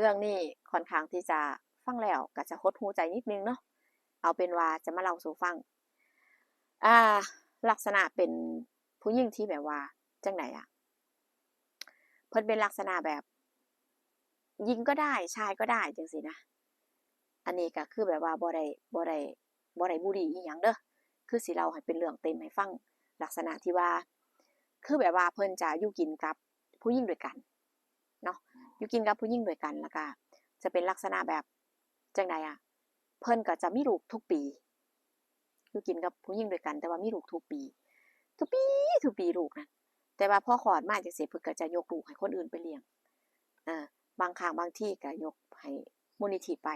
เรื่องนี้ค่อนข้างที่จะฟังแล้วก็จะหดหูใจนิดนึงเนาะเอาเป็นว่าจะมาเล่าสู่ฟัง อ่า ลักษณะเป็นผู้หญิงที่แบบว่าจังไหนอะเพิ่นเป็นลักษณะแบบหญิงก็ได้ชายก็ได้จังซี่นะ อันนี้ก็คือแบบว่าบ่ได้บ่ได้บ่ได้บุรีอีหยังเด้อคือสิเล่าให้เป็นเรื่องเต็มให้ฟังลักษณะที่ว่า คือแบบว่าเพิ่นจะอยู่กินกับผู้หญิงด้วยกัน อยู่กินกับผู้หญิงด้วยกันแล้วก็จะเป็นลักษณะแบบจังไดอะเพิ่นก็จะมีลูกทุกปี อยู่กินกับผู้หญิงด้วยกัน แต่ว่ามีลูกทุกปี ทุกปีทุกปีลูกนะแต่ว่าพ่อคลอดมาจังซี่เพิ่นก็จะยกลูกให้คนอื่นไปเลี้ยงเออบางครั้งบางที่ก็ยกให้มูลนิธิไป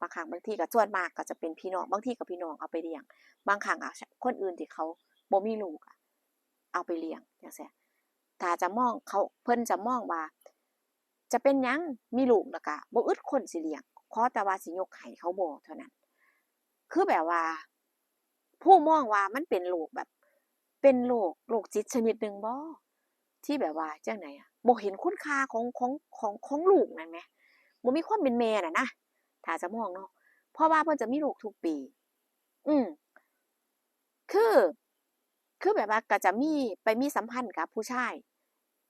บางครั้งบางที่ก็ส่วนมากก็จะเป็นพี่น้องบางที่ก็พี่น้องเอาไปเลี้ยง บางครั้งอะคนอื่นที่เขาบ่มีลูกอะเอาไปเลี้ยงจังซี่ถ้าจะมองเขาเพิ่นจะมองว่า จะเป็นยังมีลูกแล้วก็บ่อึดคนสิเลี้ยงขอแต่ว่าสิยกให้เขาบ่เท่านั้น คือแบบว่า ผู้มองว่ามันเป็นโรคแบบ เป็นโรคโรคจิตชนิดหนึ่งบ่ที่แบบว่าจังไดอะบ่เห็นคุณค่าของของของของลูกนั่นแหมบ่มีความเป็นแม่น่ะนะถ้าจะมองเนาะเพราะว่าเพิ่นจะมีลูกทุกปี อืมคือ คือแบบว่าก็จะมีไปมีสัมพันธ์กับผู้ชาย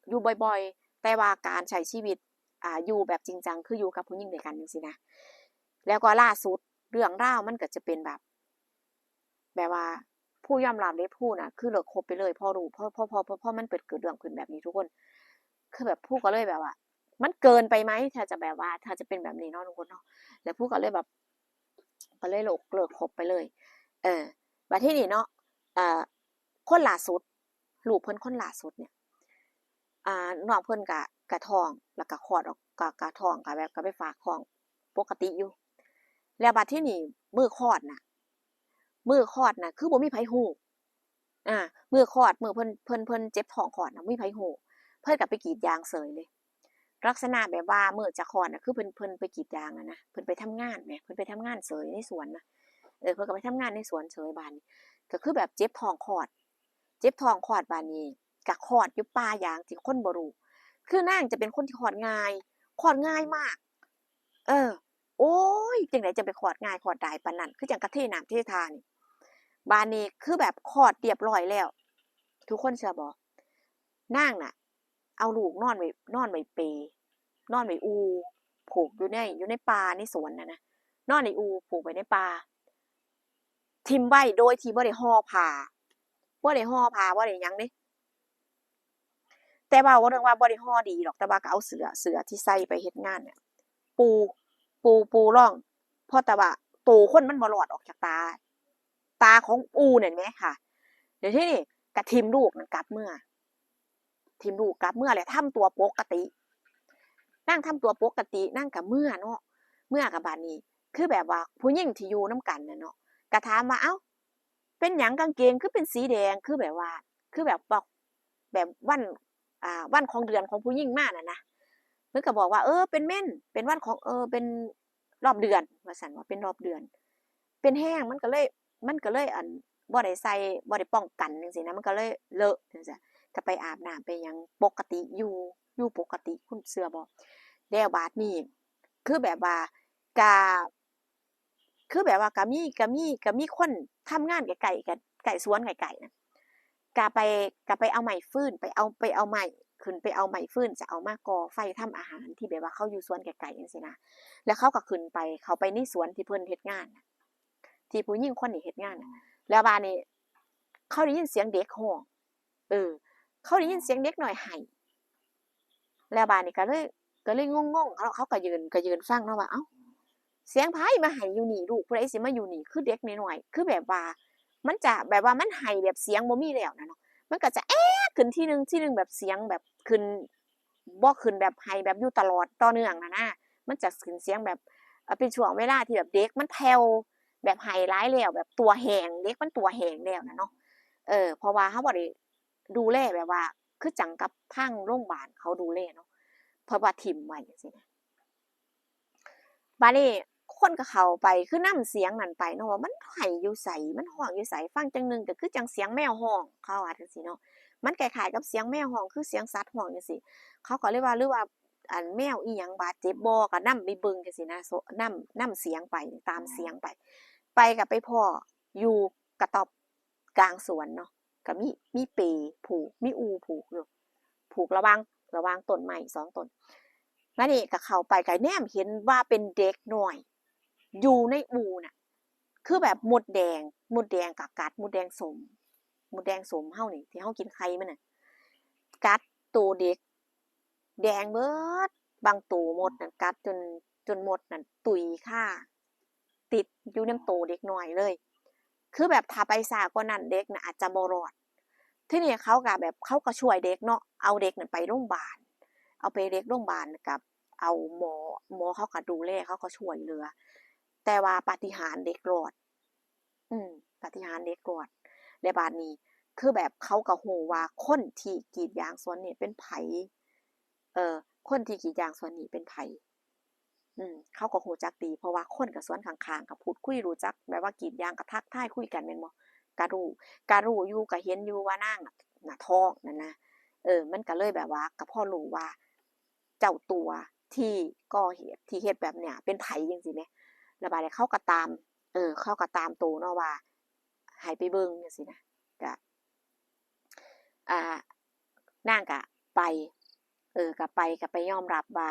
อยู่บ่อยๆ แต่ว่าการใช้ชีวิตอ่าอยู่แบบจริงจังคืออยู่กับผู้หญิงด้วยกันจังซี่นะแล้วก็ล่าสุดเรื่องราวมันก็จะเป็นแบบ แบบว่าผู้ยอมรับได้ผู้นะคือเลิกคบไปเลยพ่อรู้พ่อพ่อพ่อพ่อพอมันเปิดเกิดเรื่องขึ้นแบบนี้ทุกคน คือแบบผู้ก็เลยแบบว่า มันเกินไปไหมถ้าจะแบบว่า ถ้าจะเป็นแบบนี้เนาะทุกคนเนาะแล้วผู้ก็เลยแบบก็เลยเลิกเลิกคบไปเลย เออบัดที่นี้เนาะเอ่าคนล่าสุดลูกเพิ่นคนล่าสุดเนี่ย อ่าน้องเพิ่นก็ก็ท้อง แล้วก็คลอดออกก็ก็ท้องก็แบบก็ไปฝากท้องปกติอยู่ แล้วบัดที่นี้มื้อคลอดน่ะมือคลอดน่ะ คือบ่มีไผฮู้อ่ามือคลอดมือเพิ่นเพิ่นเพิ่นเจ็บท้องคลอดน่ะบ่มีไผฮู้เพิ่นก็ไปกรีดยางเสยเลย ลักษณะแบบว่ามือจะคลอดน่ะคือเพิ่นเพิ่นไปกรีดยางอะนะเพิ่นไปทำงานแหมเพิ่นไปทำงานเสยในสวนน่ะเออเพิ่นก็ไปทำงานในสวนเสยบัดนี้ก็คือแบบเจ็บท้องคลอด เจ็บท้องคลอดบัดนี้ ก็คลอดอยู่ป่าอย่างที่คนบ่รู้คือนางจะเป็นคนที่คลอดง่ายคลอดง่ายมาก เออ โอ๊ยจังได๋จะไปคลอดง่ายคลอดได้ปานนั้นคือจังกะเทน้ำเทท่านบัดนี้คือแบบคลอดเรียบร้อยแล้ว ทุกคนเชื่อบ่นางน่ะ เอาลูกนอนไว้นอนไว้เป นอนไว้อู ผูกอยู่ในอยู่ในป่าในสวนนะนะนอนในอู ผูกไว้ในป่าทิมไว้โดยที่บ่ได้ห่อผ้าบ่ได้ห่อผ้าบ่ได้ยังเดะ แต่ว่าเว้าเรื่องว่าบ่ได้ห่อดีดอกแต่ว่าก็เอาเสือเสือที่ใส่ไปเฮ็ดงานเนี่ยปูปูปูร่องเพราะแต่ว่าโตคนมันบ่รอดออกจากตา ตาของอูนั่นแหมค่ะ เดี๋ยวที่นี้ก็ทิ่มลูกนั่นกลับเมื่อ ทิมลูกกลับเมื่อแล้วทำตัวปกตินางทำตัวปกตินางก็เมื่อเนาะเมื่อก็บัดนี้ คือแบบว่าผู้หญิงที่อยู่น้ำกันน่ะเนาะก็ถามว่าเอ้า เป็นหยังกางเกงคือเป็นสีแดงคือแบบว่า คือแบบบอกแบบวัน อ่าวันของเดือนของผู้หญิงมากน่ะนะเพิ่นก็บอกว่า เออเป็นเม่นเป็นวันของเออเป็นรอบเดือนว่าซั่นว่าเป็นรอบเดือน เป็นแห้งมันก็เลยมันก็เลยอันบ่ได้ใส่บ่ได้ป้องกันจังซี่นะมันก็เลยเลอะจังซี้ก็ไปอาบน้ำไปยังปกติอยู่อยู่ปกติคุณเชื่อบ่แล้วบัดนี้คือแบบว่าก็คือแบบว่าก็มีก็มีก็มีคนทำงานใกล้ๆกันใกล้สวนใกล้ๆน่ะ ก็ไปก็ไปเอาไม้ฟืนไปเอาไปเอาไม้ขึ้นไปเอาไม้ฟืนจะเอามาก่อไฟทำอาหารที่แบบว่าเขาอยู่สวนไกลๆจังซี้นะแล้วเขาก็ขึ้นไปเขาไปในสวนที่เพิ่นเฮ็ดงานน่ะที่ผู้หญิงคนนี้เฮ็ดงานแล้วบัดนี้เขาได้ยินเสียงเด็กร้องเออ เขาได้ยินเสียงเด็กหน้อยไห้แล้วบัดนี้ก็เลยก็เลยงงๆเขาเขาก็ยืนก็ยืนฟังเนาะว่าเอ้าเสียงไผมาไห้อยู่นี่ลูกผู้ใดสิมาอยู่นี่คือเด็กน้อยๆคือแบบว่า มันจะแบบว่ามันไห้แบบเสียงบ่มีแล้วนะเนาะมันก็จะแอ๊ขึ้นที่หนึ่งที่หนึ่งแบบเสียงแบบขึ้นบ่ขึ้นแบบไห้แบบอยู่ตลอดต่อเนื่องนะนะมันจะขึ้นเสียงแบบเป็นช่วงเวลาที่แบบเด็กมันแผ่วแบบไห้หลายแล้วแบบตัวแหงเด็กมันตัวแหงแล้วนะเนาะเออเพราะว่าเราบ่ได้ดูแลแบบว่า คือจังกับทางโรงบาลเขาดูแลเนาะเพราะว่าทิ่มไว้จังซี้นะบัดนี้ คนก็เข้าไปคือนำเสียงนั้นไปเนาะว่ามันไห้อยู่ไสมันร้องอยู่ไสฟังจังหนึ่งก็คือจังเสียงแมวร้องเขาว่าจังซี้เนาะมันคล้ายๆกับเสียงแมวร้องคือเสียงสัตว์ร้องจังซี้เขาก็เลยว่าหรือว่าอันแมวอีหยังบาดเจ็บบ่ก็นำไปเบิ่งจังซี่นะโซนำนำเสียงไปตามเสียงไป ไปก็ไปพ้ออยู่กระต๊อบกลางสวนเนาะก็มีมีเปผูกมีอูผูกอยู่ผูกระว่างระว่างต้นไม้สองต้นแล้วนี่ก็เข้าไปก็แนมเห็นว่าเป็นเด็กหน้อย อยู่ในอูน่ะ คือแบบหมดแดงหมดแดงกับกัดหมดแดงสมหมดแดงสมเฮานี่ที่เฮากินไข่มันน่ะ กัดตัวเด็ก แดงเบิดบางตัวหมดนั่นกัดจนจนหมดนั่นตุยค่าติดอยู่น้ำโตเด็กหน้อยเลย คือแบบถ้าไปสากว่านั้นเด็กน่ะอาจจะบรอด ที่นี่เขาก็แบบเขาก็ช่วยเด็กเนาะเอาเด็กนั่นไปโรงพยาบาลเอาไปเด็กโรงพยาบาลกับ เอาหมอหมอเขาก็ดูแลเขาก็ช่วยเหลือ แต่ว่าปฏิหารเด็กรอด อืมปฏิหารเด็กรอดในบาดนี้ คือแบบเขาก็ฮู้ว่าคนที่กีดยางสวนนี่เป็นไผเอ่อคนที่กีดยางสวนนี้เป็นไผอืมเขาก็ฮู้จักดี เพราะว่าคนก็สวนข้างๆก็พูดคุยรู้จักแบบว่ากีดยางก็ทักทายคุยกันแม่นบ่ก็รู้ก็รู้อยู่ก็เห็นอยู่ว่านางน่ะน่ะท้องนั่นนะเออ มันก็เลยแบบว่าก็พอรู้ว่า เจ้าตัวที่ก่อเหตุที่เฮ็ดแบบเนี้ยเป็นไผจังซี้แหม แล้วบัดนี้เขาก็ตาม เออ เขาก็ตามตัวเนาะว่าให้ไปเบิ่งจังซี้นะก็อ่านางก็ไป เออก็ไปก็ไปยอมรับว่า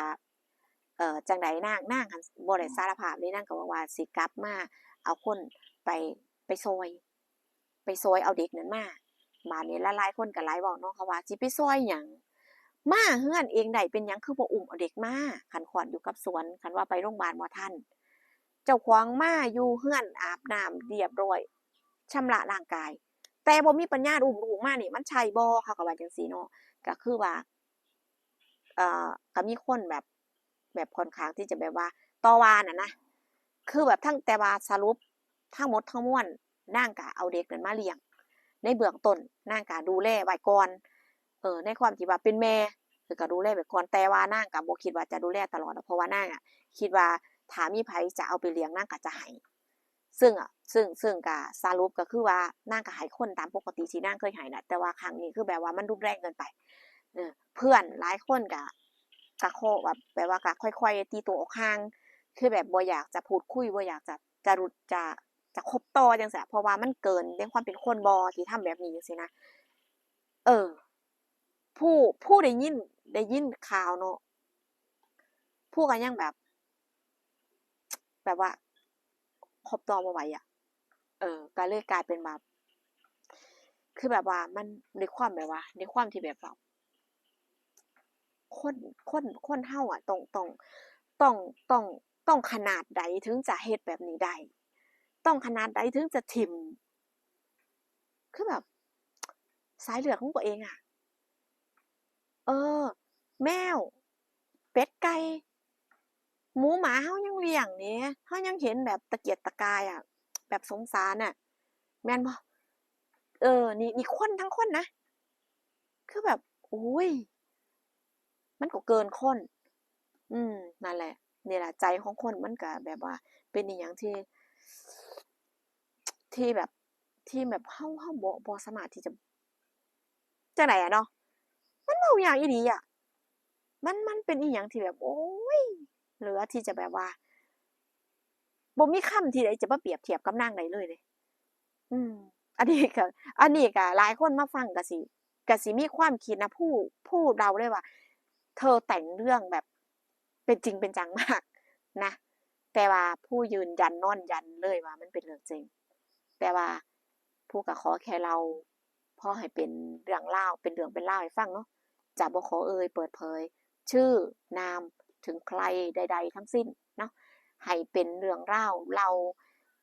เอ่อจั่งใดนางนางหั้นบ่ได้สารภาพเลยนางก็บอกว่าสิกลับมาเอาคนไปไปช่วยไปช่วยเอาเด็กนั้นมาบัดนี้หลายๆคนก็หลายเว้าเนาะเขาว่าสิไปช่วยหยังมาเรือนเองได้เป็นหยังคือบ่อุ้มเอาเด็กมาคันคลอดอยู่กับสวนคันว่าไปโรงบาลบ่ทัน เจ้าของมาอยู่เรือนอาบน้ำเรียบร้อยชำระร่างกาย แต่บ่มีปัญญาอุ้มลูกมานี่ มันใช่บ่เขาก็ว่าจังซี่เนาะก็คือว่าเอ่อก็มีคนแบบแบบค่อนข้างที่จะแบบว่าต่อว่าน่ะนะคือแบบทั้งแต่ว่าสรุปทั้งหมดทั้งมวลนางก็เอาเด็กนั้นมาเลี้ยง ในเบื้องต้นนางก็ดูแลไว้ก่อนเออในความที่ว่าเป็นแม่คือก็ดูแลไว้ก่อนแต่ว่านางก็บ่คิดว่าจะดูแลตลอดเพราะว่านางอะ คิดว่า ถ้ามีไผจะเอาไปเลี้ยงนางก็จะให้ซึ่งอะซึ่งซึ่งก็สรุปก็คือว่านางก็ให้คนตามปกติที่นางเคยให้นะแต่ว่าครั้งนี้คือแบบว่ามันรุนแรงเกินไปเออเพื่อนหลายคนก็ก็ขอแบบแบบว่าก็ค่อย ๆ ตีตัวออกห่าง คือแบบบ่อยากจะพูดคุยบ่อยากจะจะรู้จะจะคบต่อจังซี้เพราะว่ามันเกินในความเป็นคนบ่ที่ทำแบบนี้จังซี้นะเออ ผู้ผู้ได้ยินได้ยินข่าวเนาะผู้ก็ยังแบบ แบบว่าครบต่อบ่ไหวอะเออก็เลยกลายเป็นแบบคือแบบว่ามันด้วยความแบบว่าด้วยความที่แบบว่าคนคนคนเราอะต้องต้องต้องต้องต้องขนาดใดถึงจะเฮ็ดแบบนี้ได้ต้องขนาดใดถึงจะถิ้มคือแบบ สายเลือของตัวเองอะ เออ แมวเป็ดไก่ หมูหมาเรายังเลี้ยงนี่เรายังเห็นแบบตะเกียกตะกายอะ แบบสงสารน่ะ แม่นบ่เออ นี่นี่คนทั้งคนนะ คือแบบโอ๊ยมันก็เกินคน อืมนั่นแหละนี่แหละใจของคนมันก็แบบว่า เป็นอิหยังที่ ที่แบบที่แบบเราเราบ่บ่สามารถที่จะจั่งใดอะเนาะมันเว้ายากอีหลีอะมันมันเป็นอิหยังที่แบบ โอ๊ย เหลือที่จะแบบว่าบ่มีคำที่ใดจะมาเปรียบเทียบกับนางได้เลยเดะอืม อันนี้ก็อันนี้ก็หลายคนมาฟังก็สิก็สิมีความคิดนะผู้ผู้เดาได้ว่า เธอแต่งเรื่องแบบเป็นจริงเป็นจังมากนะ แต่ว่าผู้ยืนยันนอนยันเลยว่า มันเป็นเรื่องจริง แต่ว่าผู้ก็ขอแค่เล่าพ่อให้เป็นเรื่องราเป็นเรื่องเป็นราให้ฟังเนาะจะบ่ขอเอ่ยเปิดเผย ชื่อนาม ถึงใครใด ๆ ทั้งสิ้นเนาะให้เป็นเรื่องราเล่า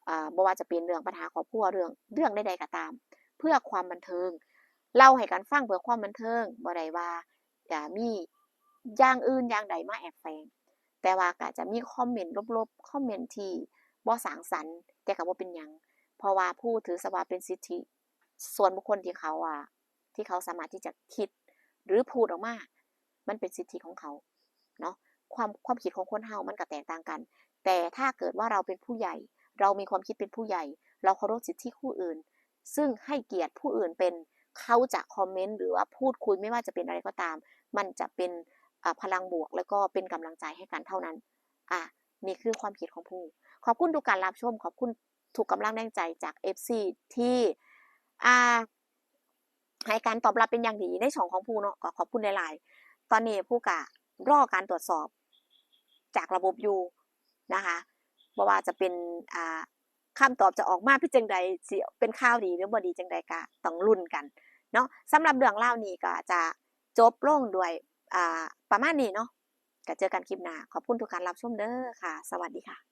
อ่าบ่ว่าจะเป็นเรื่องปัญหาครอบครัวเรื่องเรื่องใดๆก็ตาม เพื่อความบันเทิงเล่าให้กันฟังเพื่อความบันเทิงบ่ได้ว่าจะมีอย่างอื่นอย่างใดมาแอบแฝงแต่ว่าก็จะมีคอมเมนต์ลบๆคอมเมนต์ที่บ่สางสรรค์แต่ก็บ่เป็นหยังเพราะว่าผู้ถือซะว่าเป็นสิทธิ ส่วนบุคคลที่เขาอ่าที่เขาสามารถที่จะคิดหรือพูดออกมา มันเป็นสิทธิของเขาเนาะ ความความคิดของคนเรามันก็แตกต่างกัน แต่ถ้าเกิดว่าเราเป็นผู้ใหญ่ เรามีความคิดเป็นผู้ใหญ่ เราเคารพสิทธิผู้อื่น ซึ่งให้เกียรติผู้อื่นเป็นเขาจะคอมเมนต์หรือว่าพูดคุยไม่ว่าจะเป็นอะไรก็ตาม มันจะเป็นพลังบวก แล้วก็เป็นกำลังใจให้กันเท่านั้น อะนี่คือความคิดของผู้ ขอบคุณทุกการรับชม ขอบคุณทุกกำลังแรงใจจาก FC ที่อ่าให้การตอบรับเป็นอย่างดีในช่องของผู้เนาะก็ขอบคุณหลาย ๆ ตอนนี้ผู้กะรอการตรวจสอบ จากระบบอยู่นะคะบ่ว่าจะเป็นอ่าคำตอบจะออกมาพี่จังใดสิเป็นข้าวดีหรือบ่ดีจังใดก็ต้องรุ่นกันเนาะสำหรับเรื่องเล่านี้ก็จะจบลงด้วยอ่าประมาณนี้เนาะก็เจอกันคลิปหน้าขอบคุณทุกการรับชมเด้อค่ะ สวัสดีค่ะ